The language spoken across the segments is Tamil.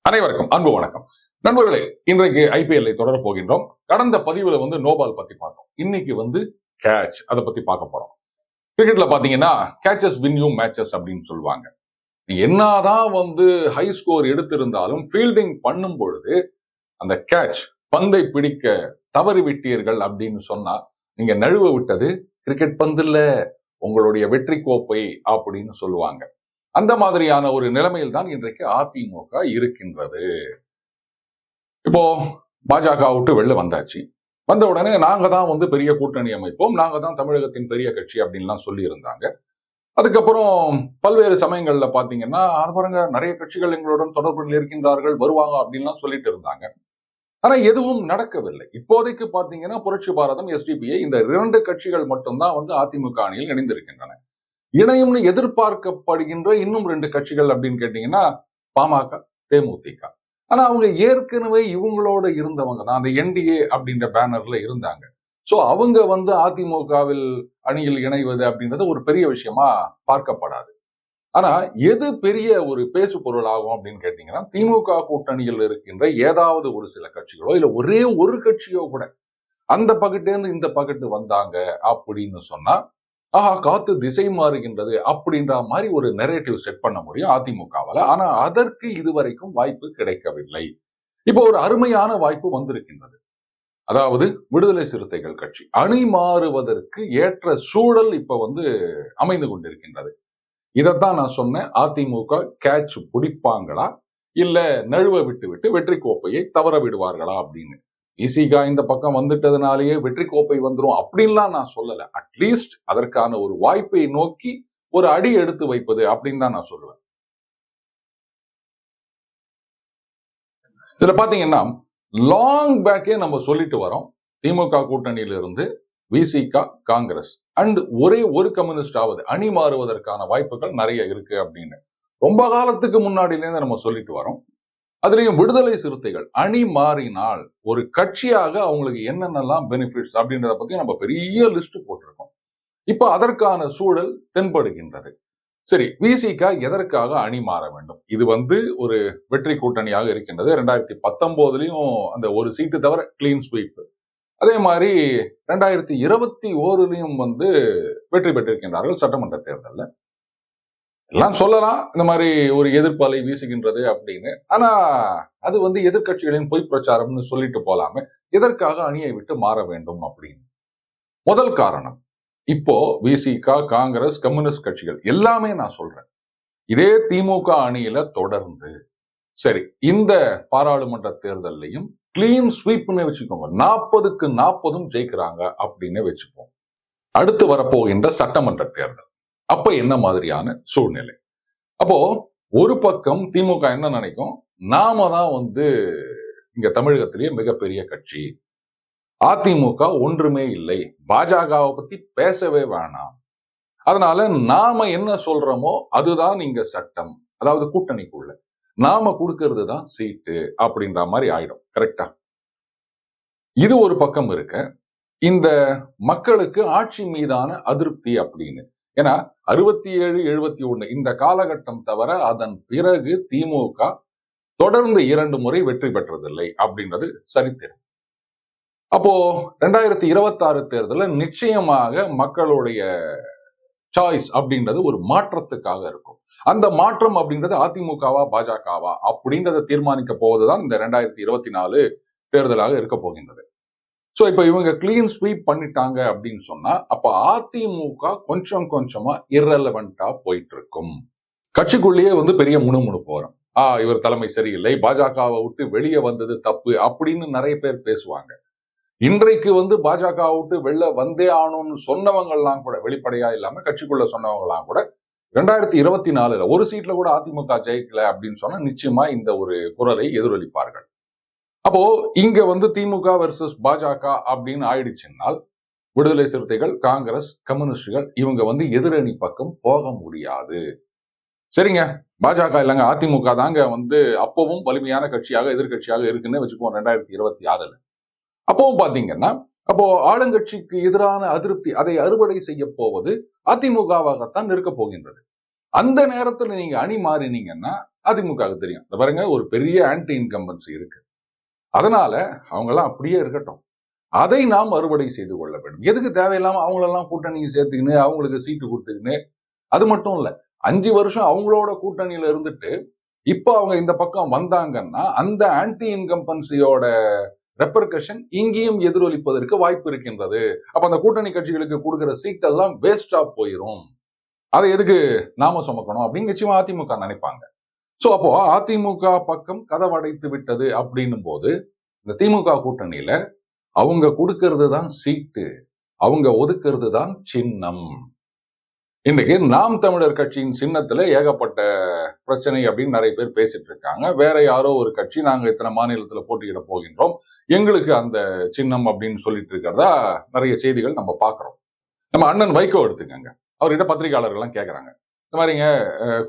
அனைவருக்கும் அன்பு வணக்கம். நண்பர்களே இன்றைக்கு ஐபிஎல்லை தொடர போகின்றோம். கடந்த பதிவுல வந்து நோபால் பத்தி பார்த்தோம். இன்னைக்கு வந்து கேட்ச் அதை பத்தி பார்க்க போறோம். கிரிக்கெட்ல பாத்தீங்கன்னா கேச்சஸ் வின் யூ மேட்சஸ் அப்படின்னு சொல்லுவாங்க. என்னதான் வந்து ஹை ஸ்கோர் எடுத்திருந்தாலும் ஃபீல்டிங் பண்ணும் பொழுது அந்த கேட்ச் பந்தை பிடிக்க தவறு விட்டீர்கள் அப்படின்னு சொன்னா நீங்க நழுவ விட்டது கிரிக்கெட் பந்து இல்ல. உங்களுடைய வெற்றி கோப்பை அப்படின்னு சொல்லுவாங்க. அந்த மாதிரியான ஒரு நிலைமையில் தான் இன்றைக்கு அதிமுக இருக்கின்றது. இப்போ பாஜக விட்டு வெளில வந்தாச்சு. வந்த உடனே நாங்க தான் வந்து பெரிய கூட்டணி அமைப்போம். நாங்க தான் தமிழகத்தின் பெரிய கட்சி அப்படின்லாம் சொல்லி இருந்தாங்க அதுக்கப்புறம் பல்வேறு சமயங்கள்ல பாத்தீங்கன்னா அது பாருங்க நிறைய கட்சிகள் எங்களுடன் தொடர்பில் இருக்கின்றார்கள் வருவாங்க அப்படின்லாம் சொல்லிட்டு இருந்தாங்க. ஆனா எதுவும் நடக்கவில்லை. இப்போதைக்கு பாத்தீங்கன்னா புரட்சி பாரதம் எஸ்டிபிஐ இந்த இரண்டு கட்சிகள் மட்டும்தான் வந்து அதிமுக அணியில் இணைந்திருக்கின்றன. இணையும்னு எதிர்பார்க்கப்படுகின்ற இன்னும் ரெண்டு கட்சிகள் அப்படின்னு கேட்டீங்கன்னா பாமக தேமுதிக. ஆனா அவங்க ஏற்கனவே இவங்களோட இருந்தவங்க தான் அந்த என்டிஏ அப்படின்ற பேனர்ல இருந்தாங்க. சோ அவங்க வந்து அதிமுகவில் அணியில் இணைவது அப்படின்றது ஒரு பெரிய விஷயமா பார்க்கப்படாது. ஆனா எது பெரிய ஒரு பேசு பொருள் ஆகும் அப்படின்னு கேட்டீங்கன்னா திமுக கூட்டணியில் இருக்கின்ற ஏதாவது ஒரு சில கட்சிகளோ இல்ல ஒரே ஒரு கட்சியோ கூட அந்த பக்கெட்டேருந்து இந்த பக்கெட்டு வந்தாங்க அப்படின்னு சொன்னா ஆஹா காத்து திசை மாறுகின்றது அப்படின்ற மாதிரி ஒரு நெரேட்டிவ் செட் பண்ண முடியும் அதிமுகவால. ஆனா அதற்கு இதுவரைக்கும் வாய்ப்பு கிடைக்கவில்லை. இப்போ ஒரு அருமையான வாய்ப்பு வந்திருக்கின்றது. அதாவது விடுதலை சிறுத்தைகள் கட்சி. அணி மாறுவதற்கு ஏற்ற சூழல் இப்ப வந்து அமைந்து கொண்டிருக்கின்றது. இதைத்தான் நான் சொன்னேன் அதிமுக கேட்ச் பிடிப்பாங்களா? இல்ல நழுவ விட்டு விட்டு வெற்றி கோப்பையை தவற விடுவார்களா அப்படின்னு. இசிகா இந்த பக்கம் வந்துட்டதுனாலேயே வெற்றி கோப்பை வந்துரும் அப்படின்லாம் நான் சொல்லலை. அட்லீஸ்ட் அதற்கான ஒரு வாய்ப்பை நோக்கி ஒரு அடி எடுத்து வைப்பது அப்படின்னு தான் நான் சொல்லுவேன். இதுல பாத்தீங்கன்னா லாங் பேக்கே நம்ம சொல்லிட்டு வரோம். திமுக கூட்டணியிலிருந்து விசிகா காங்கிரஸ் அண்ட் ஒரே ஒரு கம்யூனிஸ்ட் ஆவது அணி மாறுவதற்கான வாய்ப்புகள் நிறைய இருக்கு அப்படின்னு. ரொம்ப காலத்துக்கு முன்னாடியிலேருந்து நம்ம சொல்லிட்டு வரோம். அதுலயும் விடுதலை சிறுத்தைகள் அணி மாறினால் ஒரு கட்சியாக அவங்களுக்கு என்னென்னலாம் பெனிஃபிட்ஸ் அப்படின்றத பத்தி நம்ம பெரிய லிஸ்ட் போட்டிருக்கோம். இப்ப அதற்கான சூழல் தென்படுகின்றது. சரி விசிகா எதற்காக அணி மாற வேண்டும்? இது வந்து ஒரு வெற்றி கூட்டணியாக இருக்கின்றது. ரெண்டாயிரத்தி பத்தொன்பதுலயும் அந்த ஒரு சீட்டு தவிர கிளீன் ஸ்வீப் அதே மாதிரி ரெண்டாயிரத்தி இருபத்தி ஓருலையும் வந்து வெற்றி பெற்றிருக்கின்றார்கள் சட்டமன்ற தேர்தலில். எல்லாம் சொல்லலாம் இந்த மாதிரி ஒரு எதிர்ப்பு வீசுகின்றது அப்படின்னு. ஆனா அது வந்து எதிர்க்கட்சிகளின் பொய் பிரச்சாரம்னு சொல்லிட்டு போலாமே. எதற்காக அணியை விட்டு மாற வேண்டும் அப்படின்னு? முதல் காரணம் இப்போ விசிகா காங்கிரஸ் கம்யூனிஸ்ட் கட்சிகள் எல்லாமே நான் சொல்றேன். இதே திமுக அணியில தொடர்ந்து சரி இந்த பாராளுமன்ற தேர்தலையும் கிளீன் ஸ்வீப்னு வச்சுக்கோங்க. நாற்பதுக்கு நாற்பதும் ஜெயிக்கிறாங்க அப்படின்னு வச்சுப்போம். அடுத்து வரப்போகின்ற சட்டமன்ற தேர்தல். அப்ப என்ன மாதிரியான சூழ்நிலை? அப்போ ஒரு பக்கம் திமுக என்ன நினைக்கும்? நாம தான் வந்து இங்க தமிழகத்திலேயே மிகப்பெரிய கட்சி. அதிமுக ஒன்றுமே இல்லை. பாஜகவை பத்தி பேசவே வேணாம். அதனால நாம என்ன சொல்றோமோ அதுதான் இங்க சட்டம். அதாவது கூட்டணிக்குள்ள. நாம கொடுக்கறது தான் சீட்டு அப்படின்ற மாதிரி ஆயிடும். கரெக்டா இது ஒரு பக்கம் இருக்க. இந்த மக்களுக்கு ஆட்சி மீதான அதிருப்தி அப்படின்னு. ஏன்னா அறுபத்தி ஏழு எழுபத்தி ஒண்ணு இந்த காலகட்டம் தவிர அதன் பிறகு திமுக தொடர்ந்து இரண்டு முறை வெற்றி பெற்றதில்லை அப்படின்றது சரித்திரம். அப்போ ரெண்டாயிரத்தி இருபத்தி ஆறு தேர்தலில் நிச்சயமாக மக்களுடைய சாய்ஸ் அப்படின்றது ஒரு மாற்றத்துக்காக இருக்கும். அந்த மாற்றம் அப்படின்றது அதிமுகவா பாஜகவா அப்படின்றத தீர்மானிக்க போவதுதான் இந்த ரெண்டாயிரத்தி இருபத்தி நாலு தேர்தலாக இருக்க போகின்றது. ஸோ இப்போ இவங்க கிளீன் ஸ்வீப் பண்ணிட்டாங்க அப்படின்னு சொன்னா அப்ப அதிமுக கொஞ்சம் கொஞ்சமா இரலவெண்டா போயிட்டு இருக்கும் கட்சிக்குள்ளேயே வந்து பெரிய முணுமுணு போறோம் ஆ இவர் தலைமை சரியில்லை பாஜகவை விட்டு வெளியே வந்தது தப்பு அப்படின்னு நிறைய பேர் பேசுவாங்க. இன்றைக்கு வந்து பாஜக விட்டு வெளில வந்தே ஆகணும்னு சொன்னவங்கலாம் கூட வெளிப்படையா இல்லாம கட்சிக்குள்ள சொன்னவங்கலாம் கூட ரெண்டாயிரத்தி இருபத்தி நாலுல ஒரு சீட்ல கூட அதிமுக ஜெயிக்கல அப்படின்னு சொன்னா நிச்சயமா இந்த ஒரு குரலை எதிரொலிப்பார்கள். அப்போ இங்க வந்து திமுக வெர்சஸ் பாஜக அப்படின்னு ஆயிடுச்சுன்னால் விடுதலை சிறுத்தைகள் காங்கிரஸ் கம்யூனிஸ்டுகள் இவங்க வந்து எதிரணி பக்கம் போக முடியாது. சரிங்க. பாஜக இல்லைங்க. அதிமுக தாங்க வந்து அப்பவும் வலிமையான கட்சியாக எதிர்கட்சியாக இருக்குன்னு வச்சுக்குவோம் ரெண்டாயிரத்தி இருபத்தி ஆறுல. அப்பவும் பாத்தீங்கன்னா அப்போ ஆளுங்கட்சிக்கு எதிரான அதிருப்தி அதை அறுவடை செய்ய போவது அதிமுகவாகத்தான் இருக்க போகின்றது. அந்த நேரத்துல நீங்க அணி மாறினீங்கன்னா அதிமுகவுக்கு தெரியும். இந்த பாருங்க ஒரு பெரிய ஆன்டி இன்கம்பன்சி இருக்கு. அதனால அவங்க எல்லாம் அப்படியே இருக்கட்டும். அதை நாம் அறுவடை செய்து கொள்ள வேண்டும். எதுக்கு தேவையில்லாம அவங்களெல்லாம் கூட்டணியை சேர்த்துக்கின்னு அவங்களுக்கு சீட்டு கொடுத்துக்கின்னு? அது மட்டும் இல்ல. அஞ்சு வருஷம் அவங்களோட கூட்டணியில இருந்துட்டு இப்போ அவங்க இந்த பக்கம் வந்தாங்கன்னா அந்த ஆன்டி இன்கம்பன்சியோட ரெப்பர்கஷன் இங்கேயும் எதிரொலிப்பதற்கு வாய்ப்பு இருக்கின்றது. அப்ப அந்த கூட்டணி கட்சிகளுக்கு கொடுக்கிற வேஸ்ட் வேஸ்டா போயிரும். அதை எதுக்கு நாம சுமக்கணும் அப்படின்னு நிச்சயமா அதிமுக நினைப்பாங்க. சோ அப்போ அதிமுக பக்கம் கதவடைத்து விட்டது அப்படின்னும் போது இந்த திமுக கூட்டணியில அவங்க கொடுக்கறது தான் சீட்டு அவங்க ஒதுக்கிறது தான் சின்னம். இன்றைக்கு நாம் தமிழர் கட்சியின் சின்னத்துல ஏகப்பட்ட பிரச்சனை அப்படின்னு நிறைய பேர் பேசிட்டு இருக்காங்க. வேற யாரோ ஒரு கட்சி நாங்க இத்தனை மாநிலத்துல போட்டியிட போகின்றோம். எங்களுக்கு அந்த சின்னம் அப்படின்னு சொல்லிட்டு இருக்கிறதா நிறைய செய்திகள் நம்ம பாக்குறோம் நம்ம அண்ணன் வைகோ எடுத்துக்கங்க. அவர்கிட்ட பத்திரிகையாளர்கள்லாம் கேட்கறாங்க இந்த மாதிரிங்க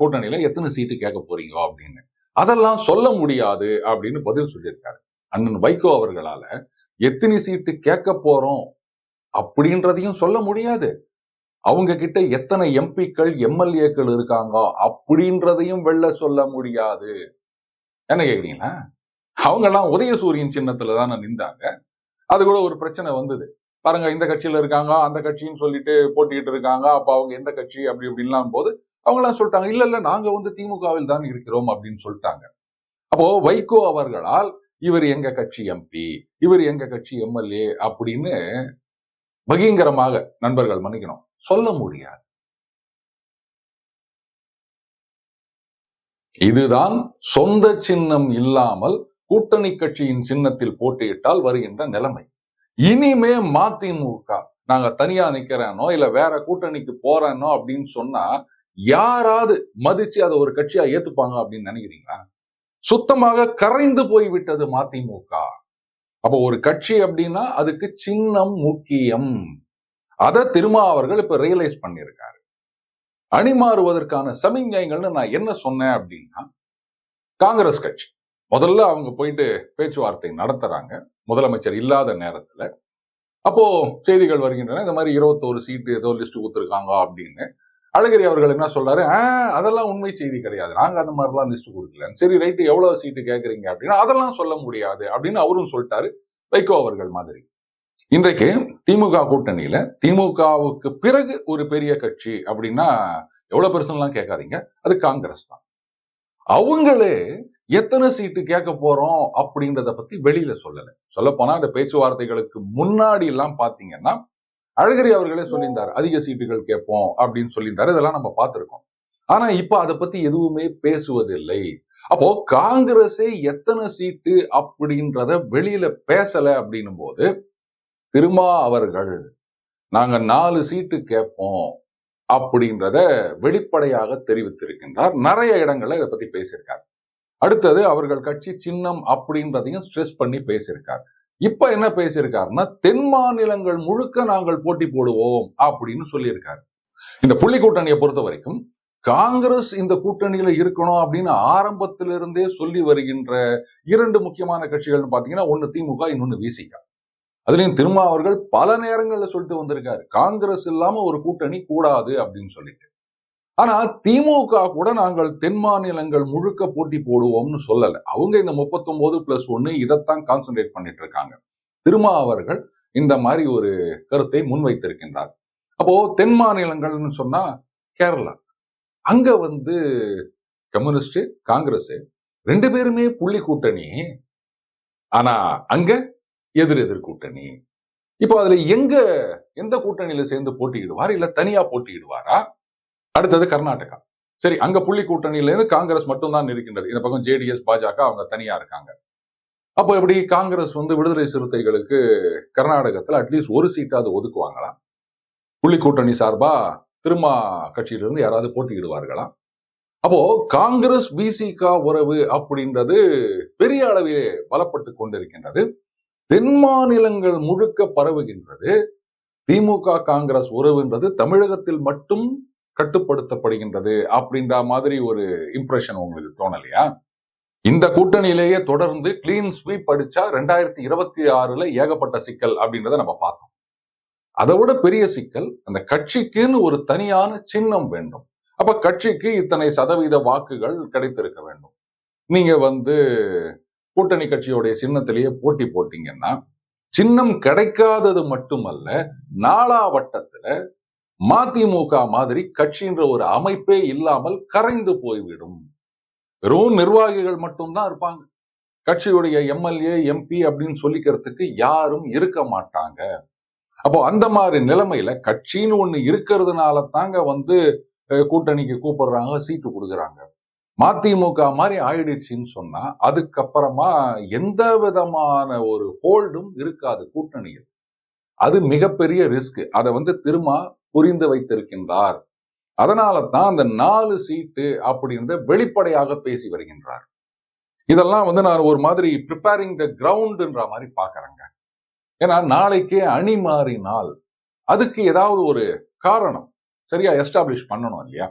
கூட்டணியில் கூட்டணியில எத்தனை சீட்டு கேட்க போறீங்க அப்படின்னு. அதெல்லாம் சொல்ல முடியாது அப்படின்னு பதில் சொல்லியிருக்காரு. அண்ணன் வைகோ அவர்களால எத்தனை சீட்டு கேட்க போறோம் அப்படின்றதையும் சொல்ல முடியாது. அவங்க கிட்ட எத்தனை எம்பிக்கள் எம்எல்ஏக்கள் இருக்காங்க அப்படின்றதையும் வெளில சொல்ல முடியாது. என்ன கேக்குறீங்களா? அவங்க எல்லாம் உதயசூரியன் சின்னத்துல தானே நின்றாங்க. அது கூட ஒரு பிரச்சனை வந்தது. பாருங்க இந்த கட்சியில இருக்காங்க அந்த கட்சின்னு சொல்லிட்டு போட்டிட்டு இருக்காங்க அப்ப அவங்க எந்த கட்சி அப்படி இப்படின்லாம் போது அவங்க எல்லாம் சொல்லிட்டாங்க இல்ல இல்ல நாங்க வந்து திமுகவில் தான் இருக்கிறோம் அப்படின்னு சொல்லிட்டாங்க. அப்போ வைகோ அவர்களால் இவர் எங்க கட்சி எம்பி இவர் எங்க கட்சி எம்எல்ஏ அப்படின்னு பகிங்கரமாக நண்பர்கள் மன்னிக்கணும். சொல்ல முடியாது. இதுதான் சொந்த சின்னம் இல்லாமல் கூட்டணி கட்சியின் சின்னத்தில் போட்டியிட்டால் வருகின்ற நிலைமை. இனிமே மதிமுக நாங்க தனியா நிக்கிறேனோ இல்ல வேற கூட்டணிக்கு போறேனோ அப்படின்னு சொன்னா யாராவது மதிச்சு அதை ஒரு கட்சியா ஏத்துப்பாங்க அப்படின்னு நினைக்கிறீங்களா? சுத்தமாக கரைந்து போய் விட்டது மதிமுக. அப்போ ஒரு கட்சி அப்படின்னா அதுக்கு சின்னம் முக்கியம். அதை திருமா அவர்கள் இப்ப ரியலைஸ் பண்ணியிருக்காரு. அணி மாறுவதற்கான சமிஞ்சைகள்னு நான் என்ன சொன்னேன் அப்படின்னா காங்கிரஸ் கட்சி. முதல்ல அவங்க போயிட்டு பேச்சுவார்த்தை நடத்துறாங்க. முதலமைச்சர் இல்லாத நேரத்துல. அப்போ செய்திகள் வருகின்றன. இந்த மாதிரி இருபத்தோரு சீட்டு ஏதோ லிஸ்ட் கொடுத்துருக்காங்க அப்படின்னு. அழகிரி அவர்கள் என்ன சொல்றாரு? அதெல்லாம் உண்மை செய்தி கிடையாது. நாங்க அந்த மாதிரிலாம் லிஸ்ட் கொடுக்கல சரி ரைட்டு எவ்வளவு சீட்டு கேட்குறீங்க அப்படின்னா அதெல்லாம் சொல்ல முடியாது அப்படின்னு அவரும் சொல்லிட்டாரு. வைகோ அவர்கள் மாதிரி. இன்றைக்கு திமுக கூட்டணியில திமுகவுக்கு பிறகு ஒரு பெரிய கட்சி அப்படின்னா எவ்வளவு பெருசுலாம் கேட்காதீங்க. அது காங்கிரஸ் தான். அவங்களே எத்தனை சீட்டு கேட்க போறோம் அப்படின்றத பத்தி வெளியில சொல்லல. சொல்ல போனா அந்த பேச்சுவார்த்தைகளுக்கு முன்னாடி எல்லாம் பாத்தீங்கன்னா அழகிரி அவர்களே சொல்லியிருந்தார் அதிக சீட்டுகள் கேட்போம் அப்படின்னு சொல்லியிருந்தாரு. இதெல்லாம் நம்ம பார்த்திருக்கோம். ஆனா இப்ப அதை பத்தி எதுவுமே பேசுவதில்லை. அப்போ காங்கிரஸே எத்தனை சீட்டு அப்படின்றத வெளியில பேசல அப்படின்னும் போது திருமா அவர்கள் நாங்க நாலு சீட்டு கேட்போம் அப்படின்றத வெளிப்படையாக தெரிவித்திருக்கின்றார். நிறைய இடங்கள்ல இதை பத்தி பேசியிருக்கார். அடுத்தது அவர்கள் கட்சி சின்னம் அப்படின்றதையும் ஸ்ட்ரெஸ் பண்ணி பேசியிருக்கார். இப்ப என்ன பேசியிருக்காருன்னா தென் மாநிலங்கள் முழுக்க நாங்கள் போட்டி போடுவோம் அப்படின்னு சொல்லியிருக்காரு. இந்த புள்ளி கூட்டணியை பொறுத்த வரைக்கும் காங்கிரஸ் இந்த கூட்டணியில இருக்கணும் அப்படின்னு ஆரம்பத்திலிருந்தே சொல்லி வருகின்ற இரண்டு முக்கியமான கட்சிகள்னு பாத்தீங்கன்னா ஒன்னு திமுக இன்னொன்னு விசிகா அதுலயும் திருமா அவர்கள் பல நேரங்கள்ல சொல்லிட்டு வந்திருக்காரு. காங்கிரஸ் இல்லாம ஒரு கூட்டணி கூடாது அப்படின்னு சொல்லிட்டு. ஆனா திமுக கூட நாங்கள் தென் மாநிலங்கள் முழுக்க போட்டி போடுவோம்னு சொல்லல. அவங்க இந்த 39 பிளஸ் ஒன்னு இதைத்தான் கான்சென்ட்ரேட் பண்ணிட்டு இருக்காங்க. திருமா அவர்கள் இந்த மாதிரி ஒரு கருத்தை முன்வைத்திருக்கின்றார். அப்போ தென் மாநிலங்கள்னு சொன்னா கேரளா. அங்க வந்து கம்யூனிஸ்ட் காங்கிரஸ் ரெண்டு பேருமே புள்ளி கூட்டணி. ஆனா அங்க எதிர் எதிர் கூட்டணி. இப்போ அதுல எங்க எந்த கூட்டணியில சேர்ந்து போட்டியிடுவார்? இல்ல தனியா போட்டியிடுவாரா? அடுத்தது கர்நாடகா. சரி அங்க புள்ளி கூட்டணியில இருந்து காங்கிரஸ் மட்டும்தான் இருக்கின்றது இந்த பக்கம் ஜேடிஎஸ் பாஜக அவங்க தனியா இருக்காங்க. அப்போ எப்படி காங்கிரஸ் வந்து விடுதலை சிறுத்தைகளுக்கு கர்நாடகத்துல அட்லீஸ்ட் ஒரு சீட்டாவது ஒதுக்குவாங்களா? புள்ளி கூட்டணி சார்பா திருமா கட்சியிலிருந்து யாராவது போட்டியிடுவார்களா? அப்போ காங்கிரஸ் பிசிகா உறவு அப்படின்றது பெரிய அளவிலே பலப்பட்டு கொண்டிருக்கின்றது. தென் மாநிலங்கள் முழுக்க பரவுகின்றது. திமுக காங்கிரஸ் உறவுன்றது தமிழகத்தில் மட்டும் கட்டுப்படுத்தப்படுகின்றது அப்படின்ற மாதிரி ஒரு இம்ப்ரெஷன் உங்களுக்கு தோணலையா? இந்த கூட்டணியிலேயே தொடர்ந்து கிளீன் ஸ்வீப் அடிச்சா ரெண்டாயிரத்தி இருபத்தி ஆறுல ஏகப்பட்ட சிக்கல் அப்படின்றத நம்ம பார்த்தோம். அதை விட பெரிய சிக்கல் அந்த கட்சிக்குன்னு ஒரு தனியான சின்னம் வேண்டும். அப்ப கட்சிக்கு இத்தனை சதவீத வாக்குகள் கிடைத்திருக்க வேண்டும். நீங்க வந்து கூட்டணி கட்சியுடைய சின்னத்திலேயே போட்டி போட்டீங்கன்னா சின்னம் கிடைக்காதது மட்டுமல்ல நாலா வட்டத்துல மதிமுக மாதிரி கட்சின்ற ஒரு அமைப்பே இல்லாமல் கரைந்து போய்விடும். வெறும் நிர்வாகிகள் மட்டும்தான் இருப்பாங்க. கட்சியுடைய எம்எல்ஏ எம்பி அப்படின்னு சொல்லிக்கிறதுக்கு யாரும் இருக்க மாட்டாங்க. அப்போ அந்த மாதிரி நிலைமையில கட்சின்னு ஒண்ணு இருக்கிறதுனால தாங்க வந்து கூட்டணிக்கு கூப்பிடுறாங்க சீட்டு கொடுக்குறாங்க. மதிமுக மாதிரி ஆயிடுச்சுன்னு சொன்னா அதுக்கப்புறமா எந்த விதமான ஒரு ஹோல்டும் இருக்காது கூட்டணியில். அது மிகப்பெரிய ரிஸ்க். அதை வந்து திரும்ப புரிந்து வைத்திருக்கின்றார். அதனால தான் அந்த நாலு சீட்டு அப்படின்றத வெளிப்படையாக பேசி வருகின்றார். இதெல்லாம் வந்து நான் ஒரு மாதிரி ப்ரிப்பேரிங் த கிரவுண்ட்ன்ற மாதிரி பாக்குறேங்க ஏன்னா நாளைக்கே அணி மாறினால் அதுக்கு ஏதாவது ஒரு காரணம் சரியா எஸ்டாப்ளிஷ் பண்ணணும் இல்லையா?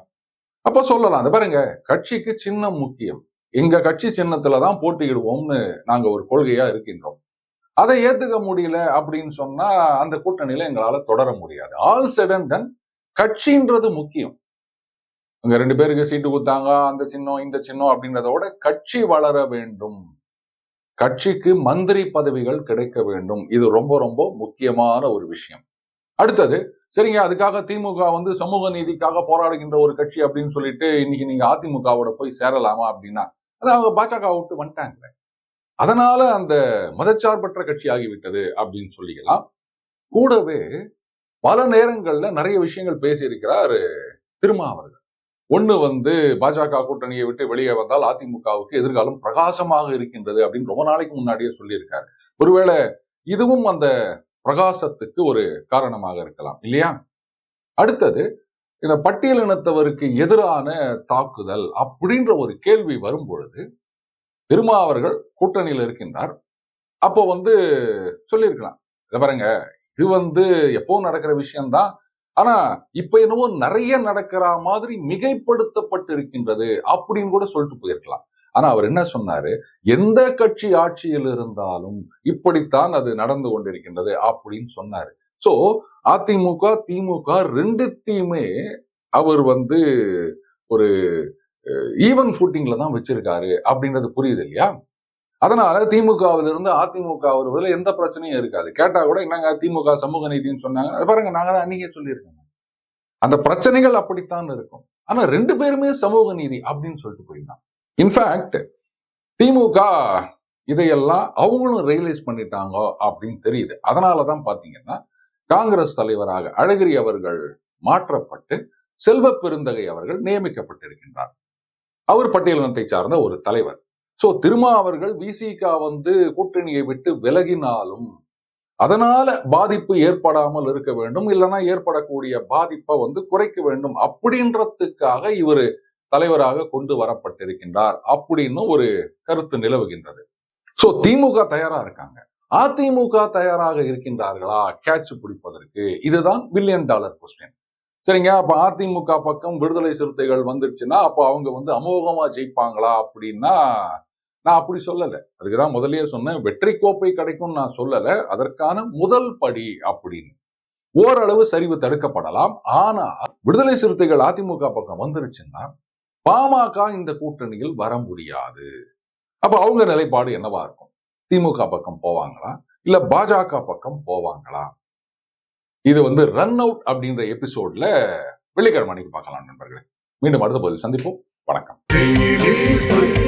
அப்ப சொல்லலாம். அது பாருங்க. கட்சிக்கு சின்னம் முக்கியம். எங்க கட்சி சின்னத்துல தான் போட்டியிடுவோம்னு நாங்க ஒரு கொள்கையா இருக்கின்றோம். அதை ஏத்துக்க முடியல அப்படின்னு சொன்னா அந்த கூட்டணியில எங்களால தொடர முடியாது. ஆல் செடன் டன் கட்சின்றது முக்கியம். அங்க ரெண்டு பேருக்கு சீட்டு கொடுத்தாங்க. அந்த சின்னம் இந்த சின்னம் அப்படின்றத விட கட்சி வளர வேண்டும். கட்சிக்கு மந்திரி பதவிகள் கிடைக்க வேண்டும். இது ரொம்ப ரொம்ப முக்கியமான ஒரு விஷயம். அடுத்தது சரிங்க அதுக்காக திமுக வந்து சமூக நீதிக்காக போராடுகின்ற ஒரு கட்சி அப்படின்னு சொல்லிட்டு இன்னைக்கு நீங்க அதிமுகவோட போய் சேரலாமா அப்படின்னா அது அவங்க பாஜக விட்டு வந்துட்டாங்க அதனால அந்த மதச்சார்பற்ற கட்சி ஆகிவிட்டது அப்படின்னு சொல்லிக்கலாம். கூடவே பல நேரங்கள்ல நிறைய விஷயங்கள் பேசியிருக்கிறார் திருமாவர்கள் ஒண்ணு வந்து பாஜக கூட்டணியை விட்டு வெளியே வந்தால் அதிமுகவுக்கு எதிர்காலம் பிரகாசமாக இருக்கின்றது அப்படின்னு ரொம்ப நாளைக்கு முன்னாடியே சொல்லியிருக்காரு. ஒருவேளை இதுவும் அந்த பிரகாசத்துக்கு ஒரு காரணமாக இருக்கலாம் இல்லையா? அடுத்தது இந்த பட்டியலினத்தவருக்கு எதிரான தாக்குதல் அப்படின்ற ஒரு கேள்வி வரும் பொழுது திருமாவர்கள் கூட்டணியில் இருக்கின்றார். அப்போ வந்து சொல்லியிருக்கலாம் இதை பாருங்க இது வந்து எப்பவும் நடக்கிற விஷயம்தான் ஆனா இப்ப என்னவோ நிறைய நடக்கிற மாதிரி மிகைப்படுத்தப்பட்டு இருக்கின்றது அப்படின்னு கூட சொல்லிட்டு போயிருக்கலாம். ஆனா அவர் என்ன சொன்னாரு? எந்த கட்சி ஆட்சியில் இருந்தாலும் இப்படித்தான் அது நடந்து கொண்டிருக்கின்றது அப்படின்னு சொன்னாரு. சோ அதிமுக திமுக ரெண்டுத்தையுமே அவர் வந்து ஒரு ஈவன் ஷூட்டிங்ல தான் வச்சிருக்காரு அப்படின்றது புரியுது இல்லையா? அதனால திமுகவில இருந்து அதிமுக வருவதில் எந்த பிரச்சனையும் இருக்காது. கேட்டா கூட என்னங்க திமுக சமூக நீதினு சொன்னாங்க பாருங்க நாங்க தான் அன்னைக்கே சொல்லியிருக்கோங்க அந்த பிரச்சனைகள் அப்படித்தான் இருக்கும். ஆனா ரெண்டு பேருமே சமூக நீதி அப்படின்னு சொல்லிட்டு போயிருந்தான் இன்ஃபேக்ட் திமுக இதையெல்லாம் அவங்களும் ரியலைஸ் பண்ணிட்டாங்க அப்படின்னு தெரியுது. அதனாலதான் பாத்தீங்கன்னா காங்கிரஸ் தலைவராக அழகிரி அவர்கள் மாற்றப்பட்டு செல்வ பெருந்தகை அவர்கள் நியமிக்கப்பட்டிருக்கின்றார். அவர் பட்டியலினத்தை சார்ந்த ஒரு தலைவர். சோ திருமா அவர்கள் விசிக வந்து கூட்டணியை விட்டு விலகினாலும் அதனால பாதிப்பு ஏற்படாமல் இருக்க வேண்டும் இல்லைன்னா ஏற்படக்கூடிய பாதிப்பை வந்து குறைக்க வேண்டும் அப்படின்றதுக்காக இவர் தலைவராக கொண்டு வரப்பட்டிருக்கின்றார் அப்படின்னு ஒரு கருத்து நிலவுகின்றது. ஸோ திமுக தயாரா இருக்காங்க. அதிமுக தயாராக இருக்கின்றார்களா? கேட்ச் பிடிப்பதற்கு இதுதான் பில்லியன் டாலர் கொஸ்டின் சரிங்க அப்ப அதிமுக பக்கம் விடுதலை சிறுத்தைகள் வந்துருச்சுன்னா அப்ப அவங்க வந்து அமோகமா ஜெயிப்பாங்களா அப்படின்னா நான் அப்படி சொல்லல. அதுக்குதான் முதலே சொன்னேன் வெற்றி கோப்பை கிடைக்கும் நான் சொல்லல. அதற்கான முதல் படி அப்படின்னு. ஓரளவு சரிவு தடுக்கப்படலாம். ஆனா விடுதலை சிறுத்தைகள் அதிமுக பக்கம் வந்துருச்சுன்னா பாமக இந்த கூட்டணியில் வர முடியாது. அப்ப அவங்க நிலைப்பாடு என்னவா இருக்கும்? திமுக பக்கம் போவாங்களா? இல்ல பாஜக பக்கம் போவாங்களா? இது வந்து ரன் அவுட் அப்படின்ற எபிசோட்ல வெள்ளிக்கிழமை அன்னைக்கு பார்க்கலாம் நண்பர்களே. மீண்டும் அடுத்த பதில் சந்திப்போம். வணக்கம்.